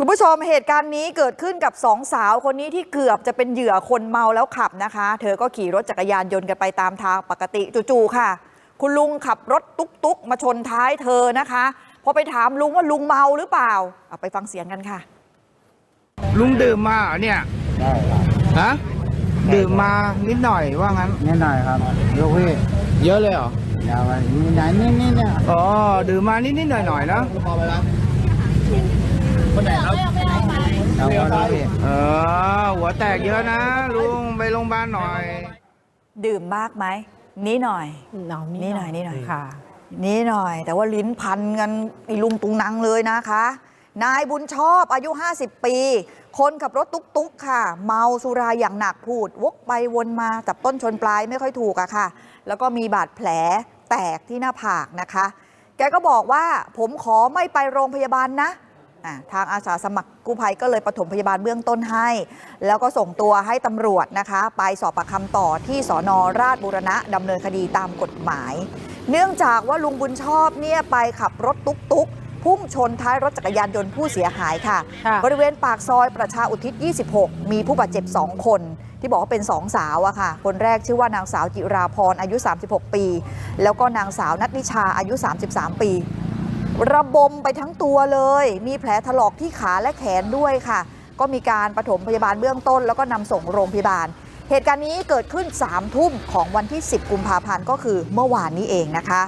คุณผู้ชมเหตุการณ์นี้เกิดขึ้นกับสองสาวคนนี้ที่เกือบจะเป็นเหยื่อคนเมาแล้วขับนะคะ เธอก็ขี่รถจักรยานยนต์กันไปตามทางปกติจู่ๆค่ะ คุณลุงขับรถตุ๊กๆ มาชนท้ายเธอนะคะพอไปถามลุงว่าลุงเมาหรือเปล่าเอาไปฟังเสียงกันค่ะ ลุงดื่มมาเหรอเนี่ยได้ครับฮะดื่มมานิดหน่อยว่างั้น นิดหน่อยครับลูกพี่เยอะเลยเหรออยาวไปนี่ไหนนี่นี่เนี่ยอ๋อดื่มมานิดนิดหน่อยหน่อยๆนะ เอาไว้ลูกพี่เออ หัวแตกเยอะนะ ลุงไปโรงพยาบาลหน่อย ดื่มมากไหมนี่หน่อย นี่หน่อยนี่หน่อยค่ะ นี่หน่อย แต่ว่าลิ้นพันกันอีลุงตุงนังเลยนะคะ นายบุญชอบอายุ 50 ปี คนขับรถตุ๊กๆค่ะ เมาสุราอย่างหนักพูด วกไปวนมาจับต้นชนปลายไม่ค่อยถูกอะค่ะ แล้วก็มีบาดแผลแตกที่หน้าผากนะคะ แกก็บอกว่าผมขอไม่ไปโรงพยาบาลนะ ทางอาสาสมัครกู้ภัยก็เลยปฐมพยาบาลเบื้องต้นให้ แล้วก็ส่งตัวให้ตำรวจนะคะ ไปสอบปากคำต่อที่สอนอราชบุรณะดำเนินคดีตามกฎหมาย เนื่องจากว่าลุงบุญชอบเนี่ยไปขับรถตุ๊กๆพุ่งชนท้ายรถจักรยานยนต์ผู้เสียหายค่ะค่ะ บริเวณปากซอยประชาอุทิศ 26 มีผู้บาดเจ็บ 2 คน ที่บอกว่าเป็น2สาวอะค่ะ คนแรกชื่อว่านางสาวจิราพรอายุ 36 ปี แล้วก็นางสาวนัทนิชาอายุ 33 ปี ระบมไปทั้งตัวเลย มีแผลถลอกที่ขาและแขนด้วยค่ะ ก็มีการปฐมพยาบาลเบื้องต้น แล้วก็นำส่งโรงพยาบาล เหตุการณ์นี้เกิดขึ้น3ทุ่มของวันที่ 10 กุมภาพันธ์ก็คือเมื่อวานนี้เองนะคะ